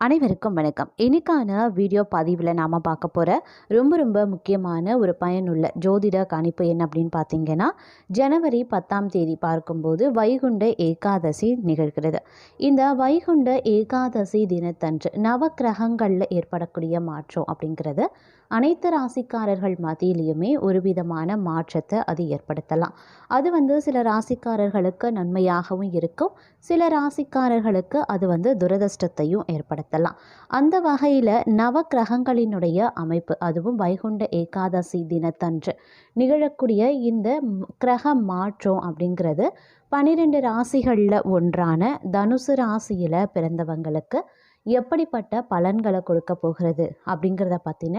அனைவருக்கும் வணக்கம். இன்னைக்கான வீடியோ பதிவில் நாம் பார்க்க போகிற ரொம்ப ரொம்ப முக்கியமான ஒரு பயனுள்ள ஜோதிட கணிப்பு என்ன அப்படின்னு பார்த்தீங்கன்னா ஜனவரி பத்தாம் தேதி பார்க்கும்போது வைகுண்ட ஏகாதசி நிகழ்கிறது. இந்த வைகுண்ட ஏகாதசி தினத்தன்று நவக்கிரகங்களில் ஏற்படக்கூடிய மாற்றம் அப்படிங்கிறது அனைத்து ராசிக்காரர்கள் மத்தியிலையுமே ஒரு விதமான மாற்றத்தை அது ஏற்படுத்தலாம். அது வந்து சில ராசிக்காரர்களுக்கு நன்மையாகவும் இருக்கும். சில ராசிக்காரர்களுக்கு அது வந்து துரதிர்ஷ்டத்தையும் ஏற்படுத்தலாம். அந்த வகையில் நவக்கிரகங்களினுடைய அமைப்பு அதுவும் வைகுண்ட ஏகாதசி தினத்தன்று நிகழக்கூடிய இந்த கிரக மாற்றம் அப்படிங்கிறது பன்னிரெண்டு ராசிகளில் ஒன்றான தனுசு ராசியில் பிறந்தவங்களுக்கு எப்படிப்பட்ட பலன்களை கொடுக்க போகிறது அப்படிங்கிறத பற்றின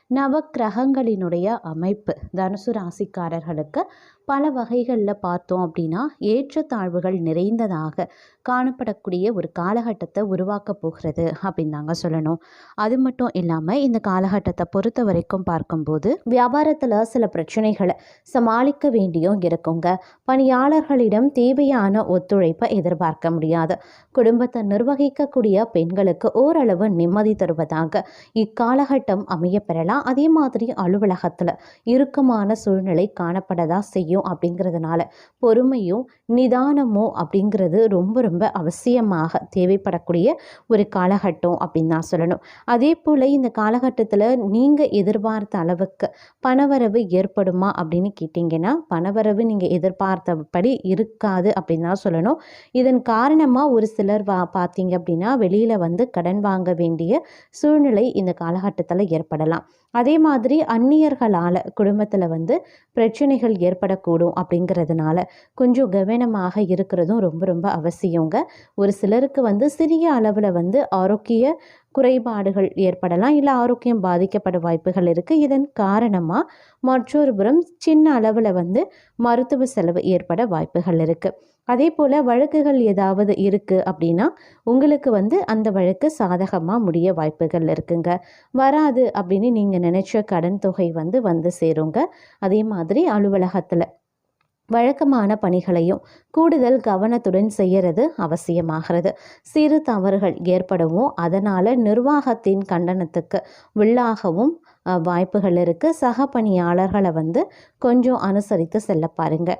நவக்கிரகங்களினுடைய அமைப்பு. தனுசு ராசிக்காரர்களுக்கு பல வகைகளில் பார்த்தோம் அப்படின்னா ஏற்றத்தாழ்வுகள் நிறைந்ததாக காணப்படக்கூடிய ஒரு காலகட்டத்தை உருவாக்க போகிறது அப்படின்னு தாங்க சொல்லணும். அது மட்டும் இல்லாமல் இந்த காலகட்டத்தை பொறுத்த வரைக்கும் பார்க்கும்போது வியாபாரத்தில் சில பிரச்சனைகளை சமாளிக்க வேண்டியும் இருக்குங்க. பணியாளர்களிடம் தேவையான ஒத்துழைப்பை எதிர்பார்க்க முடியாது. குடும்பத்தை நிர்வகிக்கக்கூடிய பெண்களுக்கு ஓரளவு நிம்மதி தருவதாக இக்காலகட்டம் அமைய பெறலாம் அதே மாதிரி அலுவலகத்தில் இறுக்கமான சூழ்நிலை காணப்படதா செய்யும் அப்படிங்கிறதுனால பொறுமையும் நிதானமும் அப்படிங்கிறது ரொம்ப ரொம்ப அவசியமாக தேவைப்படக்கூடிய ஒரு காலகட்டம் அப்படின்னு தான் சொல்லணும். அதே போல் இந்த காலகட்டத்தில் நீங்கள் எதிர்பார்த்த அளவுக்கு பணவரவு ஏற்படுமா அப்படின்னு கேட்டிங்கன்னா பணவரவு நீங்கள் எதிர்பார்த்தபடி இருக்காது அப்படின்னு தான் சொல்லணும். இதன் காரணமாக ஒரு சிலர் வா பார்த்தீங்க அப்படின்னா வெளியில் வந்து கடன் வாங்க வேண்டிய சூழ்நிலை இந்த காலகட்டத்தில் ஏற்படலாம். அதே மாதிரி அந்நியர்களால் குடும்பத்தில் வந்து பிரச்சனைகள் ஏற்படக்கூடும் அப்படிங்கிறதுனால கொஞ்சம் கவனமாக இருக்கிறதும் ரொம்ப ரொம்ப அவசியம். அவசியங்க ஒரு சிலருக்கு வந்து சிறிய அளவில் வந்து ஆரோக்கிய குறைபாடுகள் ஏற்படலாம். இல்லை ஆரோக்கியம் பாதிக்கப்பட வாய்ப்புகள் இருக்குது இதன் காரணமாக மற்றொரு புறம் சின்ன அளவில் வந்து மருத்துவ செலவு ஏற்பட வாய்ப்புகள் இருக்குது அதே போல் வழக்குகள் ஏதாவது இருக்குது அப்படின்னா உங்களுக்கு வந்து அந்த வழக்கு சாதகமாக முடிய வாய்ப்புகள் இருக்குங்க. வராது அப்படின்னு நீங்கள் நினச்ச கடன் தொகை வந்து வந்து சேருங்க. அதே மாதிரி அலுவலகத்தில் வழக்கமான பணிகளையும் கூடுதல் கவனத்துடன் செய்யறது அவசியமாகிறது. சிறு தவறுகள் ஏற்படவும் அதனால் நிர்வாகத்தின் கண்டனத்துக்கு உள்ளாகவும் வாய்ப்புகள் இருக்குது சக பணியாளர்களை வந்து கொஞ்சம் அனுசரித்து செல்ல பாருங்கள்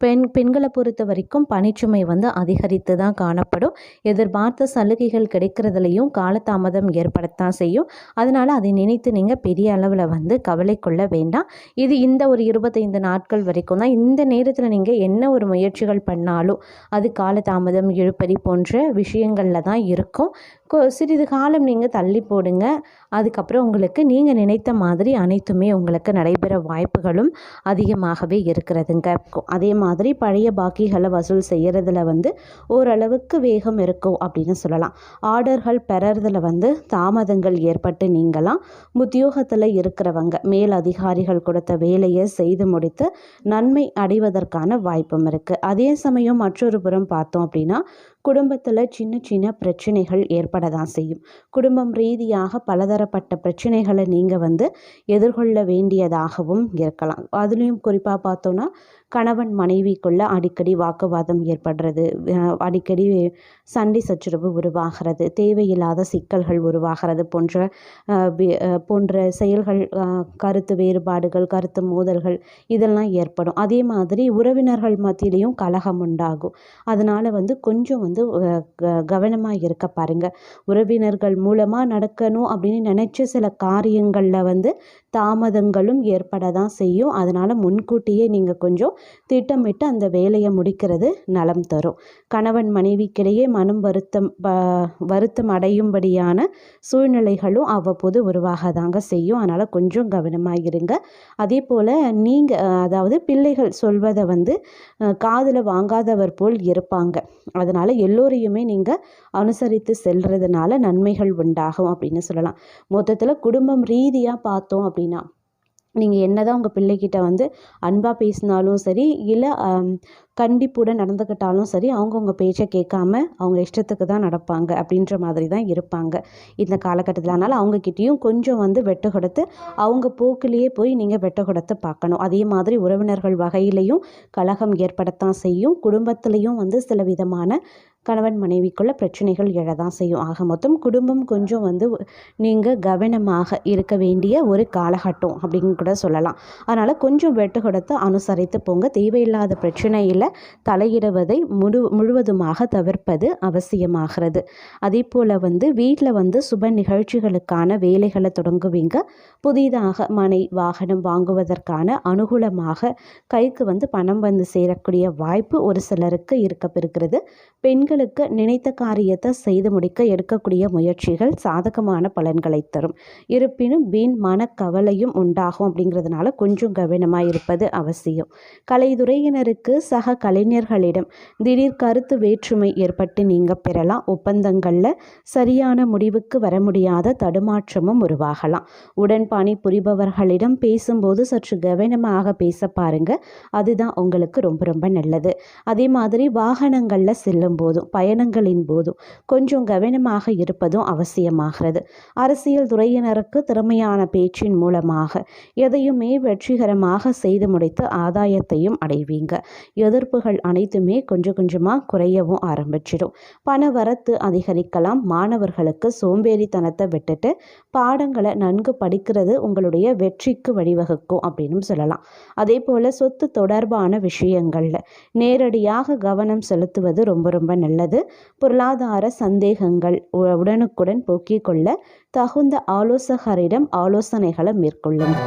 பெண் பெண்களை பொறுத்த வரைக்கும் பணிச்சுமை வந்து அதிகரித்து தான் காணப்படும். எதிர்பார்த்த சலுகைகள் கிடைக்கிறதுலையும் காலதாமதம் ஏற்படத்தான் செய்யும். அதனால் அதை நினைத்து நீங்கள் பெரிய அளவில் வந்து கவலை கொள்ள வேண்டாம். இது இந்த ஒரு இருபத்தைந்து நாட்கள் வரைக்கும் தான். இந்த நேரத்தில் நீங்கள் என்ன ஒரு முயற்சிகள் பண்ணாலும் அது காலதாமதம் இழுப்பறி போன்ற விஷயங்களில் தான் இருக்கும். சிறிது காலம் நீங்கள் தள்ளி போடுங்க. அதுக்கப்புறம் உங்களுக்கு நீங்கள் நினைத்த மாதிரி அனைத்துமே உங்களுக்கு நடைபெற வாய்ப்புகளும் அதிகமாகவே இருக்கிறதுங்க. அதே மாதிரி பழைய பாக்கிகளை வசூல் செய்கிறதுல வந்து ஓரளவுக்கு வேகம் இருக்கும் அப்படின்னு சொல்லலாம். ஆர்டர்கள் பெறறதுல வந்து தாமதங்கள் ஏற்பட்டு நீங்களாம் உத்தியோகத்தில் இருக்கிறவங்க மேல் அதிகாரிகள் கொடுத்த வேலையை செய்து முடித்து நன்மை அடைவதற்கான வாய்ப்பும் இருக்குது அதே சமயம் மற்றொரு புறம் பார்த்தோம் அப்படின்னா குடும்பத்தில் சின்ன சின்ன பிரச்சனைகள் ஏற்பட தான் செய்யும். குடும்பம் ரீதியாக பலதரப்பட்ட பிரச்சனைகளை நீங்கள் வந்து எதிர்கொள்ள வேண்டியதாகவும் இருக்கலாம். அதுலேயும் குறிப்பாக பார்த்தோன்னா கணவன் மனைவிக்குள்ள அடிக்கடி வாக்குவாதம் ஏற்படுறது அடிக்கடி சண்டை சச்சரவு உருவாகிறது தேவையில்லாத சிக்கல்கள் உருவாகிறது போன்ற போன்ற செயல்கள் கருத்து வேறுபாடுகள் கருத்து மோதல்கள் இதெல்லாம் ஏற்படும். அதே மாதிரி உறவினர்கள் மத்தியிலையும் கலகம் உண்டாகும். அதனால் வந்து கொஞ்சம் வந்து கவனமாக இருக்க பாருங்கள் உறவினர்கள் மூலமாக நடக்கணும் அப்படின்னு நினச்ச சில காரியங்களில் வந்து தாமதங்களும் ஏற்பட தான் செய்யும். அதனால் முன்கூட்டியே நீங்கள் கொஞ்சம் திட்டமிட்டு அந்த வேலையை முடிக்கிறது நலம் தரும். கணவன் மனைவிக்கிடையே மனம் வருத்தம் வருத்தம் அடையும்படியான சூழ்நிலைகளும் அவ்வப்போது உருவாக தாங்க செய்யும். அதனால் கொஞ்சம் கவனமாக இருங்க. அதே போல் நீங்கள் அதாவது பிள்ளைகள் சொல்வதை வந்து காதில் வாங்காதவர் போல் இருப்பாங்க. அதனால் எல்லோரையுமே நீங்கள் அனுசரித்து செல்றதுனால நன்மைகள் உண்டாகும் அப்படின்னு சொல்லலாம். மொத்தத்தில் குடும்பம் ரீதியாக பார்த்தோம் அப்படின்னா நீங்கள் என்ன தான் உங்கள் பிள்ளைக்கிட்ட வந்து அன்பாக பேசினாலும் சரி இல்லை கண்டிப்புடன் நடந்துக்கிட்டாலும் சரி அவங்க உங்கள் பேச்சை கேட்காம அவங்க இஷ்டத்துக்கு தான் நடப்பாங்க அப்படின்ற மாதிரி தான் இருப்பாங்க இந்த காலகட்டத்தில். அதனால் அவங்கக்கிட்டேயும் கொஞ்சம் வந்து வெட்ட கொடுத்து அவங்க போக்கிலேயே போய் நீங்கள் வெட்ட கொடுத்து பார்க்கணும். அதே மாதிரி உறவினர்கள் வகையிலையும் கலகம் ஏற்படத்தான் செய்யும். குடும்பத்துலேயும் வந்து சில விதமான கணவன் மனைவிக்குள்ள பிரச்சனைகள் எழதான் செய்யும். ஆக மொத்தம் குடும்பம் கொஞ்சம் வந்து நீங்கள் கவனமாக இருக்க வேண்டிய ஒரு காலகட்டம் அப்படின்னு கூட சொல்லலாம். அதனால் கொஞ்சம் வெட்டு கொடுத்து அனுசரித்து போங்க. தேவையில்லாத பிரச்சனையில் தலையிடுவதை முழு முழுவதுமாக தவிர்ப்பது அவசியமாகிறது. அதே போல் வந்து வீட்டில் வந்து சுப நிகழ்ச்சிகளுக்கான வேலைகளை தொடங்குவீங்க. புதிதாக மனை வாகனம் வாங்குவதற்கான அனுகூலமாக கைக்கு வந்து பணம் வந்து சேரக்கூடிய வாய்ப்பு ஒரு சிலருக்கு இருக்கப்பெறுகிறது. பெண்களுக்கு நினைத்த காரியத்தை செய்து முடிக்க எடுக்கக்கூடிய முயற்சிகள் சாதகமான பலன்களை தரும். இருப்பினும் வீண் மனக்கவலையும் உண்டாகும் அப்படிங்கிறதுனால கொஞ்சம் கவனமாக இருப்பது அவசியம். கலைத்துறையினருக்கு சக கலைஞர்களிடம் திடீர் கருத்து வேற்றுமை ஏற்பட்டு நீங்கள் பெறலாம். ஒப்பந்தங்களில் சரியான முடிவுக்கு வர முடியாத தடுமாற்றமும் உருவாகலாம். உடன்பாணி புரிபவர்களிடம் பேசும்போது சற்று கவனமாக பேச பாருங்க. அதுதான் உங்களுக்கு ரொம்ப ரொம்ப நல்லது. அதே மாதிரி வாகனங்களில் செல்லும் போதும் பயணங்களின் போதும் கொஞ்சம் கவனமாக இருப்பதும் அவசியமாகிறது. அரசியல் துறையினருக்கு திறமையான பேச்சின் மூலமாக எதையுமே வெற்றிகரமாக செய்து முடித்து ஆதாயத்தையும் அடைவீங்க. எதிர்ப்புகள் அனைத்துமே கொஞ்சம் கொஞ்சமாக குறையவும் ஆரம்பிச்சிடும். பண வரத்து அதிகரிக்கலாம். மாணவர்களுக்கு சோம்பேறித்தனத்தை விட்டுட்டு பாடங்களை நன்கு படிக்கிறது உங்களுடைய வெற்றிக்கு வழிவகுக்கும் அப்படின்னு சொல்லலாம். அதே போல் சொத்து தொடர்பான விஷயங்களில் நேரடியாக கவனம் செலுத்துவது ரொம்ப ரொம்ப நல்லது. நல்லது பொருளாதார சந்தேகங்கள் உடனுக்குடன் போக்கிக் கொள்ள தகுந்த ஆலோசகரிடம் ஆலோசனைகளை மேற்கொள்ளுங்கள்